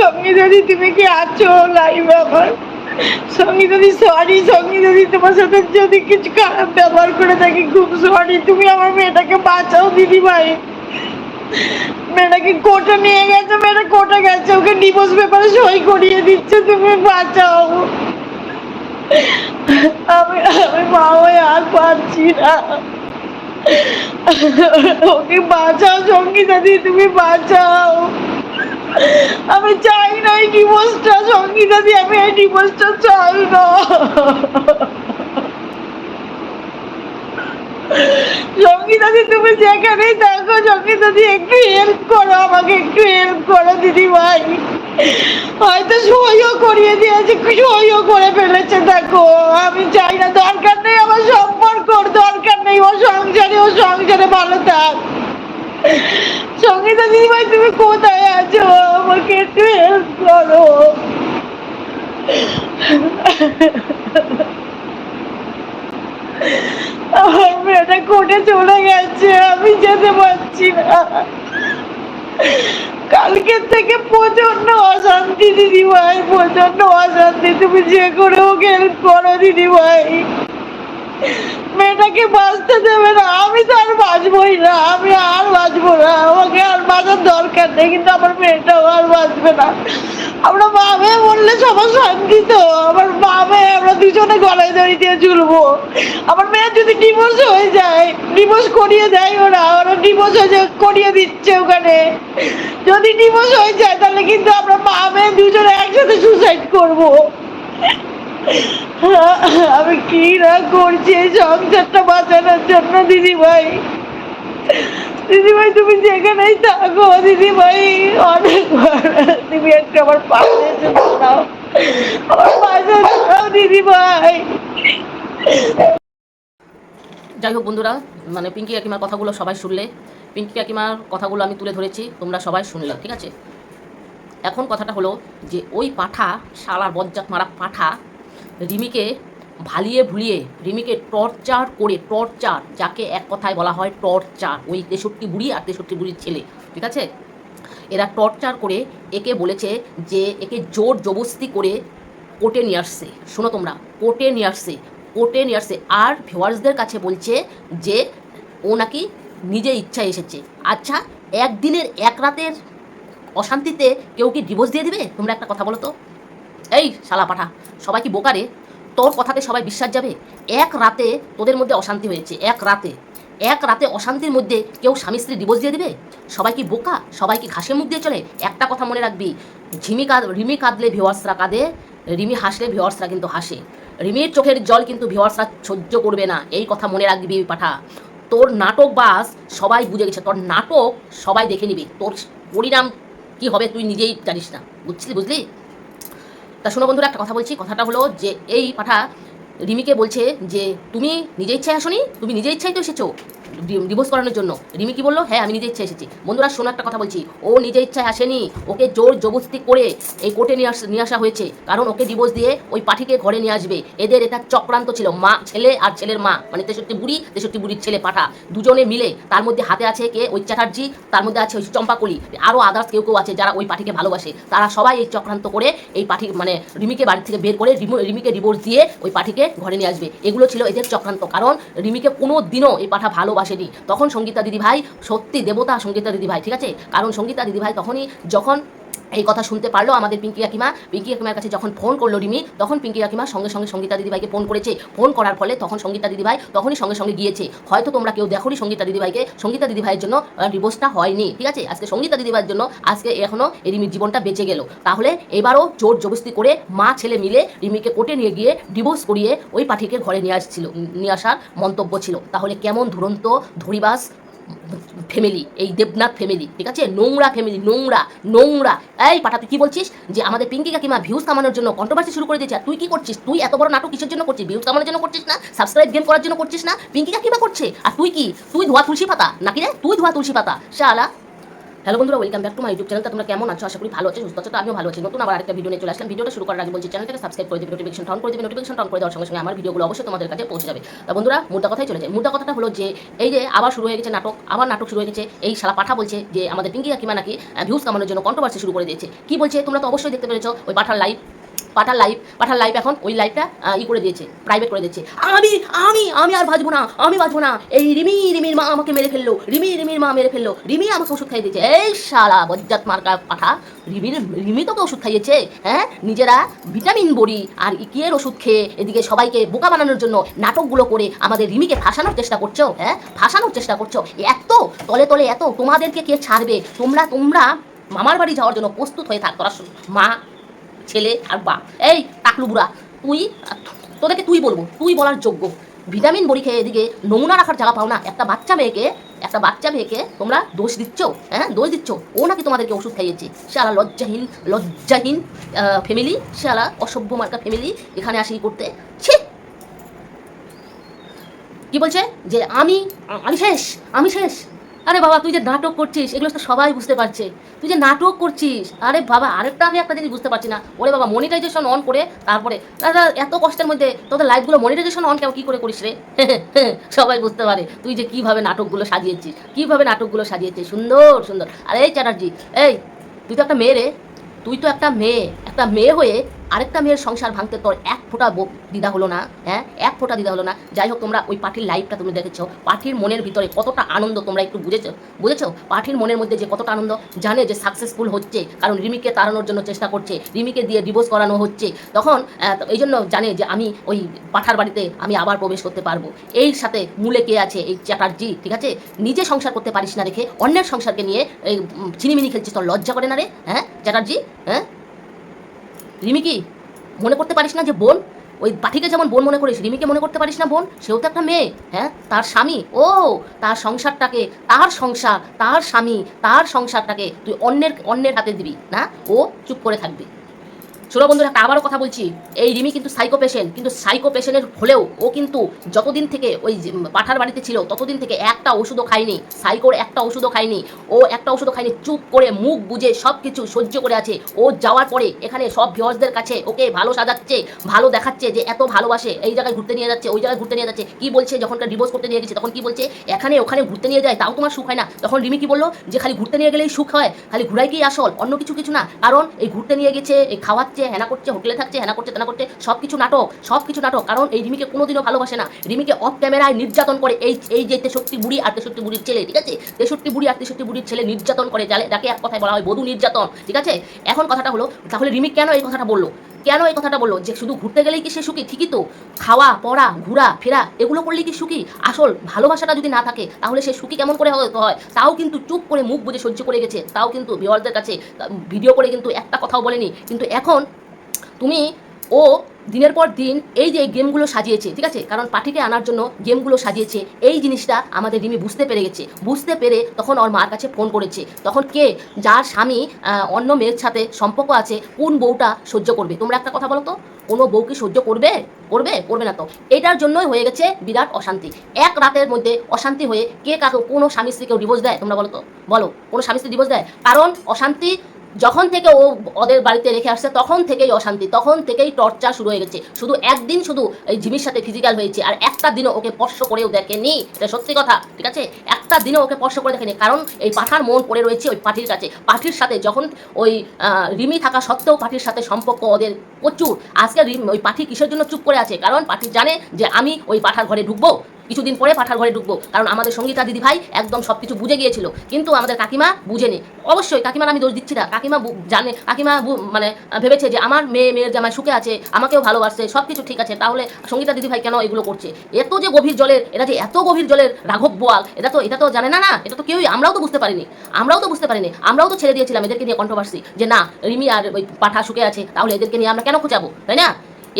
সঙ্গীতাদি তুমি কি আছো লাইভে আমার? সঙ্গীতাদি সরি সঙ্গীতাদি তোমার সাথে যদি কিছু খারাপ ব্যবহার করে থাকি, খুব সরি তুমি আমার মেয়েটাকে বাঁচাও দিদি ভাই মেয়েটাকে কোর্টে নিয়ে গেছে, মেয়েটা কোর্টে গেছে, ওকে ডিভোর্স পেপারে সই করিয়ে দিচ্ছে, তুমি বাঁচাও। আমি আমি মা হয়ে আর পারছি না। ওকে বাঁচাও সঙ্গীতা দি তুমি বাঁচাও। আমি চাই না এই ডিভোর্সটা সঙ্গীতা দি, আমি এই ডিভোর্সটা চাই না। সঙ্গীতা দি, তুমি যেখানেই দেখো সঙ্গীতা দি, একটু হেল্প করো আমাকে, একটু হেল্প করো দিদি ভাই হয়তো সইও করিয়ে দিয়েছে, সইও করে ফেলেছে, দেখো। আমি চাই না, দরকার নেই আমার সম্পর্ক, দরকার নেই, ও সংসারে ও সংসারে ভালো থাক। সঙ্গীতা দিদি ভাই তুমি কোথায় আছো? আমাকে একটু হেল্প করো। আমার কোর্টে চলে গেছে, আমি যেতে পারছি না। কালকের থেকে প্রচণ্ড অশান্তি দিদি ভাই প্রচণ্ড অশান্তি। তুমি যে করে ওকে হেল্প করো দিদি ভাই মেয়েটাকে বাঁচতে দেবে না, আমি তো আর বাঁচবই না, আমি আর বাঁচবো না, আমাকে আর বাঁচার দরকার নেই, কিন্তু আমার মেয়েটাও আর বাঁচবে না। আমরা মা মেয়ে বললে সবার শান্তি তো, আমার মা মেয়ে আমরা দুজনে গলায় দড়ি দিয়ে ঝুলবো। আমার মেয়ের যদি ডিভোর্স হয়ে যায় ডিভোর্স করিয়ে দেয় ওরা ওরা ডিভোর্স হয়ে যায় করিয়ে দিচ্ছে ওখানে। যদি ডিভোর্স হয়ে যায়, তাহলে কিন্তু আমরা মা মেয়ে দুজনে একসাথে সুসাইড করব। আমি কি না করছি এই সংসারটা বাঁচানোর জন্য দিদি ভাই দিদি ভাই তুমি যেখানেই থাকো দিদি ভাই অনেক তুমি একটু আমার পাশে আমার পাশে দাঁড়াও দিদি ভাই যাই হোক বন্ধুরা মানে পিঙ্কি কাকিমার কথাগুলো সবাই শুনলে। পিঙ্কি কাকিমার কথাগুলো আমি তুলে ধরেছি, তোমরা সবাই শুনলে, ঠিক আছে? এখন কথাটা হলো যে, ওই পাঠা, শালার বজ্জাত মারা পাঠা রিমিকে ভালিয়ে ভুলিয়ে রিমিকে টর্চার করে, টর্চার, যাকে এক কথায় বলা হয় টর্চার, ওই তেষট্টি বুড়ি আর তেষট্টি বুড়ির ছেলে, ঠিক আছে? এরা টর্চার করে একে বলেছে যে একে জোর জবস্তি করে কোর্টে নিয়ে আসছে। শোনো তোমরা, কোর্টে নিয়ে আসছে, কোর্টে নিয়ে আসছে। আর ভিওয়ার্সদের কাছে বলছে যে ও নাকি নিজে ইচ্ছায় এসেছে। আচ্ছা একদিনের, এক রাতের অশান্তিতে কেউ কি ডিভোর্স দিয়ে দিবে? তোমরা একটা কথা বলো তো। এই শালা পাঠা, সবাই কি বোকারে তোর কথাতে সবাই বিশ্বাস যাবে? এক রাতে তোদের মধ্যে অশান্তি হয়েছে, এক রাতে। এক রাতে অশান্তির মধ্যে কেউ স্বামী স্ত্রী ডিভোর্স দিয়ে দেবে? সবাই কি বোকা? সবাই কি ঘাসে মুখ দিয়ে চলে? একটা কথা মনে রাখবি, ঝিমি কাঁদ, রিমি কাঁদলে ভিওয়ার্সরা কাঁদে, রিমি হাসলে ভিওয়ার্সরা কিন্তু হাসে। রিমির চোখের জল কিন্তু ভিওয়ার্সরা সহ্য করবে না, এই কথা মনে রাখবি পাঠা। তোর নাটক বাস সবাই বুঝে গেছে, তোর নাটক সবাই দেখে নিবি। তোর পরিণাম কি হবে তুই নিজেই জানিস না। বুঝলি বুঝলি? তা শোনো বন্ধুরা, একটা কথা বলছি। কথাটা হলো যে, এই পাঠা রিমিকে বলছে যে, তুমি নিজে ইচ্ছায় আসনি, তুমি নিজে ইচ্ছাই তো এসেছ। ডিভোর্স করানোর জন্য। রিমি কি বলল? হ্যাঁ আমি নিজে ইচ্ছায় এসেছি। বন্ধুরা, শোনো একটা কথা বলছি। ও নিজে ইচ্ছায় আসেনি। ওকে জোর জবস্তি করে এই কোর্টে নিয়ে আস নিয়ে আসা হয়েছে। কারণ ওকে ডিভোর্স দিয়ে ওই পাঠিকে ঘরে নিয়ে আসবে। এদের এটা চক্রান্ত ছিল। মা, ছেলে আর ছেলের মা। মানে তেষট্টি বুড়ি, তেষট্টি বুড়ির ছেলে পাঠা। দুজনে মিলে তার মধ্যে হাতে আছে কে? ওই চ্যাটার্জি। তার মধ্যে আছে ওই চম্পাকলি। আরও আদার্স কেউ কেউ আছে যারা ওই পাঠিকে ভালোবাসে। তারা সবাই এই চক্রান্ত করে এই পাঠি মানে রিমিকে বাড়ি থেকে বের করে রিমু- রিমিকে ডিভোর্স দিয়ে ওই পাঠিকে ঘরে নিয়ে আসবে। এগুলো ছিল এদের চক্রান্ত। কারণ রিমিকে কোনো দিনও এই পাঠা ভালোবাসেনি তখন সঙ্গীতা দিদি ভাই সত্যি দেবতা সঙ্গীতা দিদি ভাই ঠিক আছে? কারণ সঙ্গীতা দিদি ভাই তখনই যখন এই কথা শুনতে পারল আমাদের পিঙ্কি কাকিমা। পিঙ্কি কাকিমার কাছে যখন ফোন করল রিমি, তখন পিঙ্কি কাকিমা সঙ্গে সঙ্গে সঙ্গীতা দিদিভাইকে ফোন করেছে। ফোন করার ফলে তখন সঙ্গীতা দিদিভাই তখনই সঙ্গে সঙ্গে গিয়েছে। হয়তো তোমরা কেউ দেখোনি সঙ্গীতা দিদিভাইকে। সঙ্গীতা দিদিভাইয়ের জন্য ডিভোর্সটা হয়নি, ঠিক আছে? আজকে সঙ্গীতা দিদিভাইয়ের জন্য, আজকে এখনও এই রিমির জীবনটা বেঁচে গেল। তাহলে এবারও জোর জবস্তি করে মা, ছেলে মিলে রিমিকে কোর্টে নিয়ে গিয়ে ডিভোর্স করিয়ে ওই পাঠিকে ঘরে নিয়ে আসছিল নিয়ে আসার মন্তব্য ছিল। তাহলে কেমন ধুরন্ত ধরিবাস ফ্যামিলি এই দেবনাথ ফ্যামিলি ঠিক আছে? নোংরা ফ্যামিলি নোংরা নোংরা। এই পাঠা তুই কি বলছিস? যে আমাদের পিঙ্কি কাকিমা ভিউজ কামানোর জন্য কন্ট্রোভার্সি শুরু করে দিয়েছে। আর তুই কি করছিস? তুই এত বড় নাটক কিসের জন্য করছিস? ভিউজ কামানোর জন্য করছিস না? সাবস্ক্রাইব গেম করার জন্য করছিস না? পিঙ্কি কাকিমা করছে। আর তুই কি? তুই ধোয়া তুলসী পাতা? নাকি রে? তুই ধোয়া তুলসী পাতা? শালা। হ্যালো বন্ধুরা welcome back to my YouTube চ্যানেলটা তোমরা কেমন আছো? আশা করি ভালো আছো, সুস্থ আছো, তো আমিও ভালো আছি। নতুন আবার একটা ভিডিও নিয়ে চলে আসলাম। ভিডিওটা শুরু করার আগে বলছি চ্যানেলটাকে সাবস্ক্রাইব করে দিবে নোটিফিকেশন অন করে দিবে। নোটিফিকেশন অন করে দেওয়ার সঙ্গে সঙ্গে আমার ভিডিওগুলো অবশ্যই তোমাদের কাছে পৌঁছে যাবে। তো বন্ধুরা মুদ্রা কথাই চলেছে মুদ্রা কথাটা হলো যে, এই যে আবার শুরু হয়ে গেছে নাটক, আবার নাটক শুরু হয়ে গেছে। এই শালা পাঠা বলছে যে, আমাদের পিঙ্কি কাকিমা নাকি ভিউজ কামানোর জন্য কন্ট্রোভার্সি শুরু করে দিয়েছে। কি বলছে তোমরা তো অবশ্যই দেখতে পেরেছ, ওই পাঠার লাইভ পাঠার লাইভ পাঠার লাইভ এখন ওই লাইভটা ই করে দিয়েছে প্রাইভেট করে দিয়েছে। আমি আমি আমি আর বাঁচবো না, আমি বাঁচবো না। এই রিমি, রিমির মা আমাকে মেরে ফেলল, রিমি, রিমির মা মেরে ফেলল। রিমি আমাকে ওষুধ খাইয়ে দিয়েছে। এই শালা বজ্জাত মার্কা পাঠা, রিমির, রিমি তোকে ওষুধ খাইয়েছে হ্যাঁ? নিজেরা ভিটামিন বড়ি আর ইকিয়ের ওষুধ খেয়ে এদিকে সবাইকে বোকা বানানোর জন্য নাটকগুলো করে আমাদের রিমিকে ফাঁসানোর চেষ্টা করছ হ্যাঁ? ফাঁসানোর চেষ্টা করছ। এত, তলে তলে এত, তোমাদেরকে কে ছাড়বে? তোমরা তোমরা মামার বাড়ি যাওয়ার জন্য প্রস্তুত হয়ে থাক, তোরা মা ছেলে আর বা এই টাকলু বুড়া, তুই, তোদেরকে তুই বলব, তুই বলার যোগ্য। ভিটামিন বড়ি খেয়ে এদিকে নমুনা রাখার জায়গা পাও না। একটা বাচ্চা মেয়েকে, একটা বাচ্চা মেয়েকে তোমরা দোষ দিচ্ছ হ্যাঁ দোষ দিচ্ছ। ও নাকি তোমাদেরকে ওষুধ খাইয়েছে। শালা লজ্জাহীন লজ্জাহীন ফ্যামিলি শালা অসভ্য মার্কা ফ্যামিলি এখানে আসি করতে। ছি! কি বলছে? যে আমি আমি শেষ আমি শেষ। আরে বাবা, তুই যে নাটক করছিস, এগুলো তো সবাই বুঝতে পারছে। তুই যে নাটক করছিস, আরে বাবা, আরেকটা আমি একটা জিনিস বুঝতে পারছি না। ওরে বাবা মনিটাইজেশন অন করে তারপরে দাদা এত কষ্টের মধ্যে তোদের লাইভগুলো মনিটাইজেশন অন কেউ কী করে করিস রে? সবাই বুঝতে পারে। তুই যে কীভাবে নাটকগুলো সাজিয়েছিস, কীভাবে নাটকগুলো সাজিয়েছিস, সুন্দর সুন্দর। আরে এই চ্যাটার্জি, এই, তুই তো একটা মেয়ে রে। তুই তো একটা মেয়ে। একটা মেয়ে হয়ে আরেকটা মেয়ের সংসার ভাঙতে তোর এক ফোঁটা দ্বিধা হলো না হ্যাঁ? এক ফোঁটা দ্বিধা হলো না। যাই হোক তোমরা ওই পার্টির লাইফটা তুমি দেখেছ। পার্টির মনের ভিতরে কতটা আনন্দ তোমরা একটু বুঝেছ? বুঝেছ? পার্টির মনের মধ্যে যে কতটা আনন্দ? জানে যে সাকসেসফুল হচ্ছে কারণ রিমিকে তাড়ানোর জন্য চেষ্টা করছে। রিমিকে দিয়ে ডিভোর্স করানো হচ্ছে। তখন এই জন্য জানে যে আমি ওই পাঠার বাড়িতে আমি আবার প্রবেশ করতে পারব। এই সাথে মূলে কে আছে? এই চ্যাটার্জি ঠিক আছে? নিজে সংসার করতে পারিস না রেখে অন্যের সংসারকে নিয়ে এই উম, ছিনিমিনি খেলছিস তোর লজ্জা করে না রে? হ্যাঁ চ্যাটার্জি? হ্যাঁ? রিমি কি মনে করতে পারিস না যে বোন? ওই পাঠিকে যেমন বোন মনে করিস, রিমিকে মনে করতে পারিস না বোন? সেও তো একটা মেয়ে হ্যাঁ? তার স্বামী। ও, তার সংসারটাকে, তার সংসার, তার স্বামী, তার সংসারটাকে তুই অন্যের অন্যের হাতে দিবি, না? ও চুপ করে থাকবি। শোনো বন্ধুরা, একটা আবারও কথা বলছি। এই রিমি কিন্তু সাইকো পেশেন্ট কিন্তু সাইকো পেশেন্টের হলেও ও কিন্তু যতদিন থেকে ওই পাঠার বাড়িতে ছিল, ততদিন থেকে একটা ওষুধও খায়নি। সাইকোর একটা ওষুধও খায়নি। ও একটা ওষুধও খায়নি, চুপ করে মুখ বুঝে সব কিছু সহ্য করে আছে। ও যাওয়ার পরে এখানে সব ভিউয়ার্সদের কাছে ওকে ভালো সাজাচ্ছে, ভালো দেখাচ্ছে যে এত ভালোবাসে। এই জায়গায় ঘুরতে নিয়ে যাচ্ছে, ওই জায়গায় ঘুরতে নিয়ে যাচ্ছে। কি বলছে যখনকার ডিভোর্স করতে নিয়ে গেছে, তখন কি বলছে? এখানে ওখানে ঘুরতে নিয়ে যায়, তাও তোমার সুখ হয় না। তখন রিমি কি বলল? যে খালি ঘুরতে নিয়ে গেলেই সুখ হয়, খালি ঘুরাই কি আসল, অন্য কিছু কিছু না। কারণ এই ঘুরতে নিয়ে গেছে, এই খাওয়াচ্ছে হেনা করছে, হোটেলে থাকছে, হেনা করছে, তেনা করছে সব কিছু নাটক সব কিছু নাটক। কারণ এই রিমিকে কোনোদিনও ভালোবাসে না। রিমিকে অফ ক্যামেরায় নির্যাতন করে, এই এই যে তেষট্টি বুড়ি আর তেষট্টি বুড়ির ছেলে, ঠিক আছে? তেষট্টি বুড়ি আর তেষট্টি বুড়ির ছেলে নির্যাতন করে যাকে এক কথায় বলা হয় বধূ নির্যাতন, ঠিক আছে? এখন কথাটা হলো, তাহলে রিমি কেন এই কথাটা বলল? কেন এই কথাটা বলল? যে শুধু ঘুরতে গেলেই কি সে সুখী? ঠিকই তো। খাওয়া, পড়া, ঘোরা, ফেরা, এগুলো করলেই কি সুখী? আসল ভালোবাসাটা যদি না থাকে, তাহলে সে সুখী কেমন করে হয়? তাও কিন্তু চুপ করে মুখ বুঝে সহ্য করে গেছে। তাও কিন্তু ভিওয়ারদের কাছে, ভিডিও করে কিন্তু একটা কথাও বলেনি। কিন্তু এখন তুমি ও দিনের পর দিন এই যে গেমগুলো সাজিয়েছে, ঠিক আছে? কারণ পাঠিকে আনার জন্য গেমগুলো সাজিয়েছে, এই জিনিসটা আমাদের রিমি বুঝতে পেরে গেছে। বুঝতে পেরে তখন ওর মার কাছে ফোন করেছে। তখন কে? যার স্বামী অন্য মেয়ের সাথে সম্পর্ক আছে, কোন বউটা সহ্য করবে? তোমরা একটা কথা বলো তো, কোনো বউ কি সহ্য করবে? করবে? করবে না তো। এটার জন্যই হয়ে গেছে বিরাট অশান্তি। এক রাতের মধ্যে অশান্তি হয়ে কে কাকে কোনো স্বামী স্ত্রীকেও ডিভোর্স দেয়, তোমরা বলো তো? বলো, কোনো স্বামী স্ত্রী ডিভোর্স দেয়? কারণ অশান্তি যখন থেকে ও ওদের বাড়িতে রেখে আসছে, তখন থেকেই অশান্তি, তখন থেকেই টর্চার শুরু হয়ে গেছে। শুধু একদিন শুধু এই জিমির সাথে ফিজিক্যাল হয়েছে, আর একটা দিনও ওকে স্পর্শ করেও দেখেনি। এটা সত্যি কথা, ঠিক আছে? একটা দিনও ওকে স্পর্শ করে দেখেনি, কারণ এই পাঠার মন পড়ে রয়েছে ওই পাঠির কাছে। পাঠির সাথে যখন ওই রিমি থাকা সত্ত্বেও পাঠির সাথে সম্পর্ক ওদের প্রচুর। আজকে রিম- ওই পাঠি কিসের জন্য চুপ করে আছে? কারণ পাঠি জানে যে আমি ওই পাঠার ঘরে ঢুকবো। কিছুদিন পরে পাঠার ঘরে ঢুকবো। কারণ আমাদের সঙ্গীতা দিদি ভাই একদম সব কিছু বুঝে গিয়েছিল। কিন্তু আমাদের কাকিমা বুঝেনি। অবশ্যই কাকিমার আমি দোষ দিচ্ছি না। কাকিমা জানে। কাকিমা মানে ভেবেছে যে আমার মেয়ে মেয়ের জামাই সুখে আছে, আমাকেও ভালোবাসছে সব কিছু ঠিক আছে। তাহলে সঙ্গীতা দিদি ভাই কেন এগুলো করছে? এত যে গভীর জলের এটা যে এত গভীর জলের রাঘব বোয়াল এটা তো এটা তো জানে না না। এটা তো কেউই আমরাও তো বুঝতে পারিনি। আমরাও তো বুঝতে পারিনি। আমরাও তো ছেড়ে দিয়েছিলাম এদেরকে নিয়ে কন্ট্রোভার্সি যে, না, রিমি আর ওই পাঠা সুখে আছে, তাহলে এদেরকে নিয়ে আমরা কেন খোঁজাবো তাই না?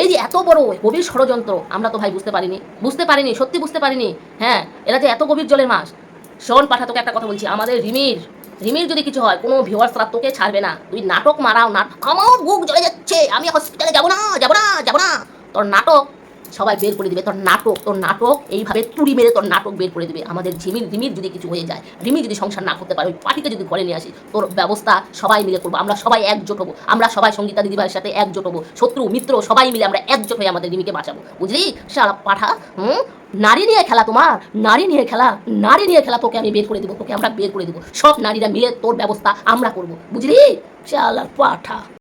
এই যে এত বড় গভীর ষড়যন্ত্র, আমরা তো ভাই বুঝতে পারিনি। বুঝতে পারিনি, সত্যি বুঝতে পারিনি। হ্যাঁ এরা যে এত গভীর জলের মাছ। শোন পাঠা, তোকে একটা কথা বলছি। আমাদের রিমির রিমির যদি কিছু হয়, কোনো ভিউয়ার্সরা তোকে ছাড়বে না। তুই নাটক মারাও নাটক আমার বুক জ্বলে যাচ্ছে। আমি হসপিটালে যাব না যাব না যাব না। তোর নাটক সবাই বের করে দিবে। তোর নাটক তোর নাটক, এইভাবে তুড়ি মেরে তোর নাটক বের করে দিবে। আমাদের ঝিমির রিমির যদি কিছু হয়ে যায়, রিমি যদি সংসার না করতে পারে, ওই পার্টিকে যদি ঘরে নিয়ে আসি, তোর ব্যবস্থা সবাই মিলে করব। আমরা সবাই একজোট হব। আমরা সবাই সঙ্গীতা দিদিভাইয়ের সাথে একজোট হব। শত্রু, মিত্র, সবাই মিলে আমরা একজোট হয়ে আমাদের রিমিকে বাঁচাবো। বুঝলি? সারা পাঠা, হুম? নারী নিয়ে খেলা তোমার। নারী নিয়ে খেলা, নারী নিয়ে খেলা তোকে আমি বের করে দেবো, তোকে আমরা বের করে দেবো। সব নারীরা মিলে তোর ব্যবস্থা আমরা করব। বুঝলি? শালার পাঠা।